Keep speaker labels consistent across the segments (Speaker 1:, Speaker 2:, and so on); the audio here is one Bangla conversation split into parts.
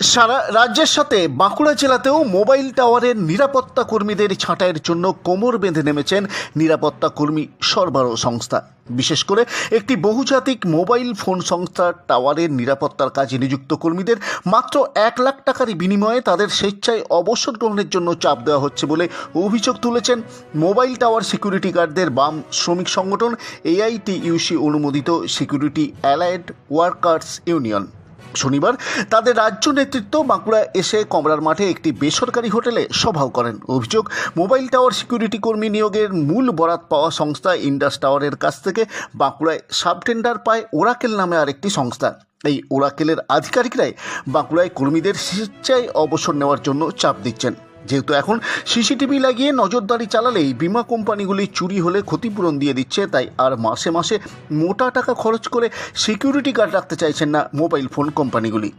Speaker 1: সারা রাজ্যের সাথে বাঁকুড়া জেলাতেও মোবাইল টাওয়ারের নিরাপত্তা কর্মীদের ছাঁটাইয়ের জন্য কোমর বেঁধে নেমেছেন নিরাপত্তা কর্মী সরবরাহ সংস্থা। বিশেষ করে একটি বহুজাতিক মোবাইল ফোন সংস্থার টাওয়ারের নিরাপত্তার কাজে নিযুক্ত কর্মীদের মাত্র এক লাখ টাকার বিনিময়ে তাদের স্বেচ্ছায় অবসর গ্রহণের জন্য চাপ দেওয়া হচ্ছে বলে অভিযোগ তুলেছেন মোবাইল টাওয়ার সিকিউরিটি গার্ডদের বাম শ্রমিক সংগঠন এআইটিইউসি অনুমোদিত সিকিউরিটি অ্যালায়েড ওয়ার্কার্স ইউনিয়ন। শনিবার তাদের রাজ্য নেতৃত্ব বাঁকুড়া এসে কমলার মাঠে একটি বেসরকারি হোটেলে সভাও করেন। অভিযোগ, মোবাইল টাওয়ার সিকিউরিটি কর্মী নিয়োগের মূল বরাত পাওয়া সংস্থা ইন্ডাস টাওয়ারের কাছ থেকে বাঁকুড়ায় সাবটেন্ডার পায় ওরাকেল নামে আরেকটি সংস্থা। এই ওরাকেলের আধিকারিকরাই বাঁকুড়ায় কর্মীদের স্বেচ্ছায় অবসর নেওয়ার জন্য চাপ দিচ্ছেন। যেহেতু এখন সিসিটিভি লাগিয়ে নজরদারি চালালেই বিমা কোম্পানিগুলি চুরি হলে ক্ষতিপূরণ দিয়ে দিচ্ছে, তাই আর মাসে মাসে মোটা টাকা খরচ করে সিকিউরিটি গার্ড রাখতে চাইছেন না মোবাইল ফোন কোম্পানিগুলি।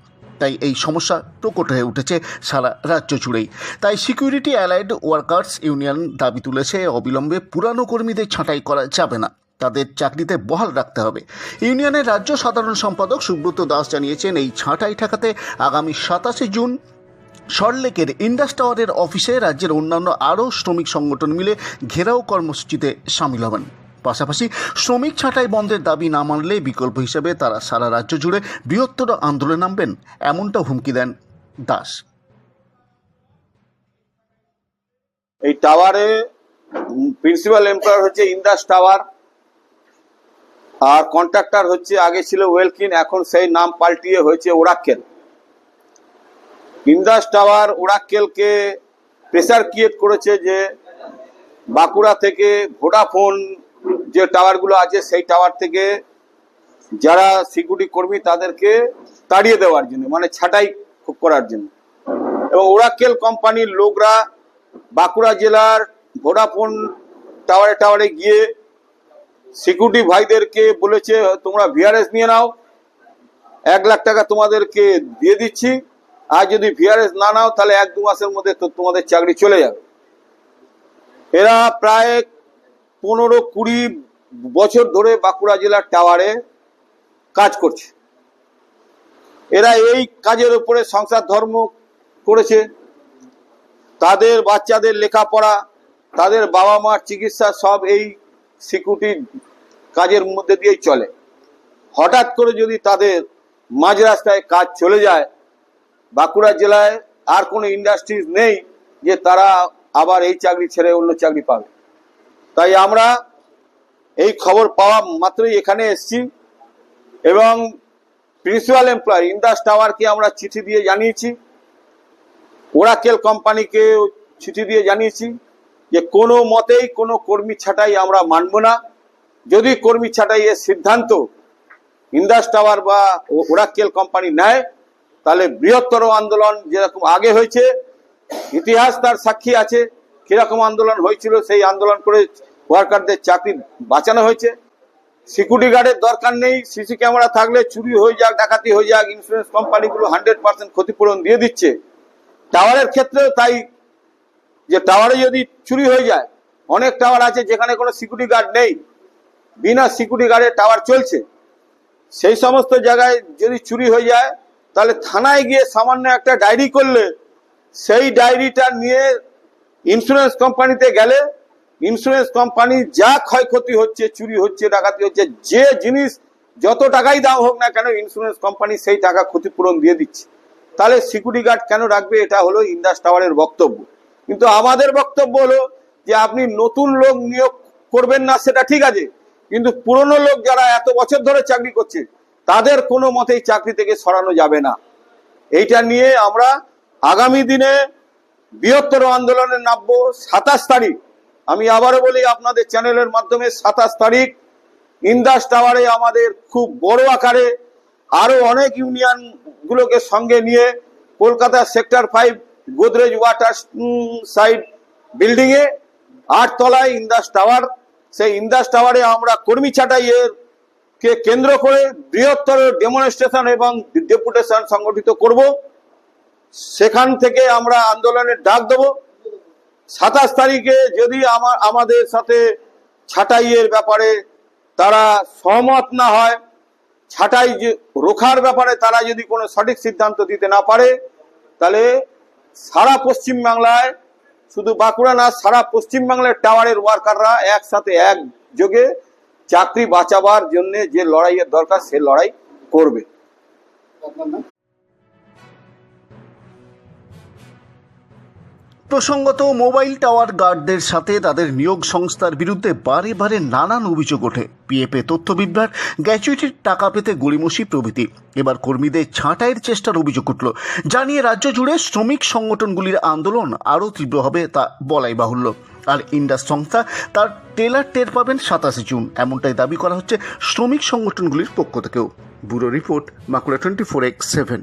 Speaker 1: তাই এই সমস্যা প্রকট হয়ে উঠেছে সারা রাজ্য জুড়েই। তাই সিকিউরিটি অ্যালাইড ওয়ার্কার্স ইউনিয়ন দাবি তুলেছে, অবিলম্বে পুরানো কর্মীদের ছাঁটাই করা যাবে না, তাদের চাকরিতে বহাল রাখতে হবে। ইউনিয়নের রাজ্য সাধারণ সম্পাদক সুব্রত দাস জানিয়েছেন, এই ছাঁটাই ঠেকাতে আগামী সাতাশে জুন সল্টলেকের ইন্ডাস টাওয়ারের অফিসে রাজ্যের অন্যান্য আরও শ্রমিক সংগঠন মিলে ঘেরাও কর্মসূচিতে সামিল হবেন। পাশাপাশি শ্রমিক ছাঁটাই বন্ধের দাবি না মানলে বিকল্প হিসেবে তারা সারা রাজ্য জুড়ে বৃহত্তর আন্দোলনে নামবেন, এমনটা হুমকি দেন দাস।
Speaker 2: এই টাওয়ারে প্রিন্সিপাল এমপ্লয়ার হচ্ছে ইন্দাস টাওয়ার, আর কন্ট্রাক্টর হচ্ছে, আগে ছিল ওয়েলকিন, এখন সেই নাম পাল্টিয়ে হয়েছে ওরাক্কেল। ইন্দাস টাওয়ার ওরাক্কেলকে প্রেসার ক্রিয়েট করেছে যে বাঁকুড়া থেকে ভোডাফোন যে টাওয়ারগুলো আছে সেই টাওয়ার থেকে যারা সিকিউরিটি কর্মী তাদেরকে তাড়িয়ে দেওয়ার জন্য মানে ছাঁটাই করার জন্য। এবং ওরাকেল কোম্পানির লোকরা বাঁকুড়া জেলার ভোডাফোন টাওয়ারে টাওয়ারে গিয়ে সিকিউরিটি ভাইদেরকে বলেছে, তোমরা ভিআরএস নিয়ে নাও, এক লাখ টাকা তোমাদেরকে দিয়ে দিচ্ছি। আর যদি ভিআরএস না নাও, তাহলে এক দু মাসের মধ্যে তো তোমাদের চাকরি চলে যাবে। এরা প্রায় পনেরো কুড়ি বছর ধরে বাঁকুড়া জেলার টাওয়ারে কাজ করছে। এরা এই কাজের উপরে সংসার ধর্ম করেছে। তাদের বাচ্চাদের লেখাপড়া, তাদের বাবা মার চিকিৎসা সব এই সিকিউরিটি কাজের মধ্যে দিয়েই চলে। হঠাৎ করে যদি তাদের মাঝ রাস্তায় কাজ চলে যায় বাঁকুড়া জেলায় আর কোনো ইন্ডাস্ট্রিজ নেই যে তারা আবার এই চাকরি ছেড়ে অন্য চাকরি পাবে। তাই আমরা এই খবর পাওয়া মাত্রই এখানে এসছি এবং প্রিন্সিপাল এমপ্লয় ইন্ডাস টাওয়ারকে আমরা চিঠি দিয়ে জানিয়েছি। ওরাকেল কোম্পানিকে চিঠি দিয়ে জানিয়েছি যে কোনো মতেই কোনো কর্মী ছাঁটাই আমরা মানব না। যদি কর্মী ছাঁটাই এর সিদ্ধান্ত ইন্ডাস টাওয়ার বা ওরাকেল কোম্পানি নেয় তাহলে বৃহত্তর আন্দোলন যেরকম আগে হয়েছে, ইতিহাস তার সাক্ষী আছে, কীরকম আন্দোলন হয়েছিল সেই আন্দোলন করে ওয়ার্কারদের চাকরি বাঁচানো হয়েছে। সিকিউরিটি গার্ডের দরকার নেই, সিসি ক্যামেরা থাকলে চুরি হয়ে যাক, ডাকাতি হয়ে যাক ইন্স্যুরেন্স কোম্পানিগুলো হান্ড্রেড পার্সেন্ট ক্ষতিপূরণ দিয়ে দিচ্ছে। টাওয়ারের ক্ষেত্রেও তাই, যে টাওয়ারে যদি চুরি হয়ে যায়, অনেক টাওয়ার আছে যেখানে কোনো সিকিউরিটি গার্ড নেই, বিনা সিকিউরিটি গার্ডের টাওয়ার চলছে। সেই সমস্ত জায়গায় যদি চুরি হয়ে যায় তাহলে থানায় গিয়ে সামান্য একটা ডায়েরি করলে, সেই ডায়েরিটা নিয়ে ইন্স্যুরেন্স কোম্পানিতে গেলে ইন্স্যুরেন্স কোম্পানি যা ক্ষয়ক্ষতি হচ্ছে, চুরি হচ্ছে, ডাকাতি হচ্ছে, যে জিনিস যত টাকাই দাম হোক না কেন ইন্স্যুরেন্স কোম্পানি সেই টাকা ক্ষতিপূরণ দিয়ে দিচ্ছে। তাহলে সিকিউরিটি গার্ড কেন রাখবে? এটা হলো ইন্ডাস টাওয়ারের বক্তব্য। কিন্তু আমাদের বক্তব্য হলো যে আপনি নতুন লোক নিয়োগ করবেন না, সেটা ঠিক আছে। কিন্তু পুরনো লোক যারা এত বছর ধরে চাকরি করছে তাদের কোনো মতেই চাকরি থেকে সরানো যাবে না। এইটা নিয়ে আমরা আগামী দিনে বৃহত্তর আন্দোলনে নামবো। সাতাশ তারিখ, আমি আবারও বলি আপনাদের চ্যানেলের মাধ্যমে সাতাশ তারিখ, ইন্দাস টাওয়ারে আমাদের খুব বড় আকারে আরও অনেক ইউনিয়ন গুলোকে সঙ্গে নিয়ে Kolkata sector five, Godrej water side building এ আট তলায় ইন্দাস টাওয়ার। সেই ইন্দাস টাওয়ারে আমরা কর্মী ছাঁটাই এর কে কেন্দ্র করে বৃহত্তর ডেমনস্ট্রেশন এবং ডেপুটেশন সংগঠিত করব, সেখান থেকে আমরা আন্দোলনের ডাক দেব। সাতাশ তারিখে যদি আমার আমাদের সাথে ছাটাইয়ের ব্যাপারে তারা সহমত না হয়, ছাটাই রোখার ব্যাপারে তারা যদি কোনো সঠিক সিদ্ধান্ত দিতে না পারে, তাহলে সারা পশ্চিম বাংলায় শুধু বাঁকুড়া না, সারা পশ্চিম বাংলার টাওয়ারের ওয়ার্কাররা একসাথে একযোগে চাকরি বাঁচাবার জন্য যে লড়াইয়ের দরকার সে লড়াই করবে।
Speaker 1: প্রসঙ্গত, মোবাইল টাওয়ার গার্ডদের সাথে তাদের নিয়োগ সংস্থার বিরুদ্ধে বারে বারে নানান অভিযোগ ওঠে। পিএফে তথ্য বিভ্রাট গ্র্যাচুইটির টাকা পেতে গড়িমসি প্রভৃতি। এবার কর্মীদের ছাঁটাইয়ের চেষ্টার অভিযোগ উঠল। জানিয়ে রাজ্য জুড়ে শ্রমিক সংগঠনগুলির আন্দোলন আরও তীব্র হবে তা বলাই বাহুল্য। আর ইন্ডাস সংস্থা তার টেলার টের পাবেন সাতাশে জুন। এমনটাই দাবি করা হচ্ছে শ্রমিক সংগঠনগুলির পক্ষ থেকেও। Bureau report Bankura twenty four x seven.